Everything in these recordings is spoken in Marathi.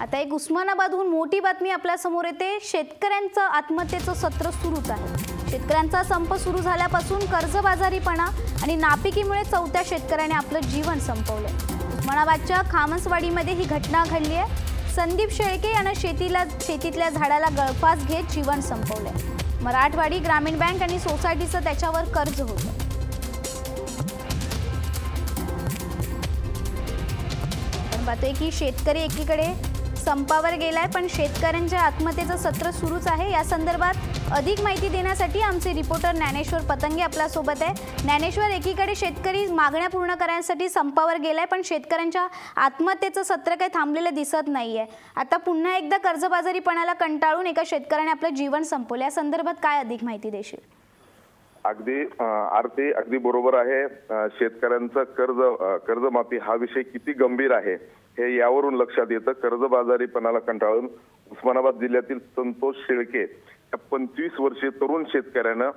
आता एक उस्मानाबादहून मोठी बातमी आपल्यासमोर येते. शेतकऱ्यांचं आत्महत्येचं सत्र सुरूच आहे. शेतकऱ्यांचा संप सुरू झाल्यापासून कर्जबाजारीपणा आणि नापिकीमुळे चौथ्या शेतकऱ्याने आपलं जीवन संपवलं उस्मानाबादच्या खामसवाडीमध्ये ही घटना घडली आहे संदीप शेळके यानं शेतीला शेतीतल्या झाडाला गळफास घेत जीवन संपवलं मराठवाडी ग्रामीण बँक आणि सोसायटीचं त्याच्यावर कर्ज होतं. बात आहे की शेतकरी एकीकडे संपावर गेलाय पण शेतकऱ्यांच्या आत्महत्येचं सत्र सुरूच आहे. या संदर्भात अधिक माहिती देण्यासाठी आमचे रिपोर्टर ज्ञानेश्वर पतंगे आपल्यासोबत आहे. ज्ञानेश्वर एकीकडे शेतकरी मागण्या पूर्ण करण्यासाठी संपावर गेलाय पण शेतकऱ्यांच्या आत्महत्येचं सत्र काही थांबलेलं दिसत नाहीये. आता पुन्हा एकदा कर्जबाजारीपणाला कंटाळून एका शेतकऱ्याने आपलं जीवन संपवलं. या संदर्भात काय अधिक माहिती देशील? अगदी आरती अगदी बरोबर आहे. शेतकऱ्यांचं कर्ज कर्जमाफी हा विषय किती गंभीर आहे हे यावरून लक्षात येतं. कर्जबाजारीपणाला कंटाळून उस्मानाबाद जिल्ह्यातील संतोष शेळके या पंचवीस वर्षीय तरुण शेतकऱ्यानं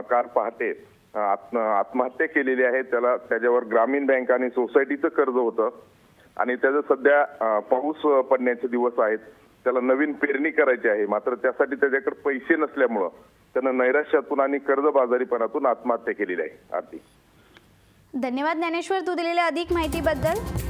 कार पहाटे आत्म- आत्महत्या केलेली आहे. त्याला त्याच्यावर ग्रामीण बँक आणि सोसायटीचं कर्ज होतं. आणि त्याचं सध्या पाऊस पडण्याचे दिवस आहेत. त्याला नवीन पेरणी करायची आहे. मात्र त्यासाठी त्याच्याकडे पैसे नसल्यामुळं त्यानं नैराश्यातून आणि कर्जबाजारीपणातून आत्महत्या केलेली आहे आरती. धन्यवाद ज्ञानेश्वर तू दिलेल्या अधिक माहितीबद्दल.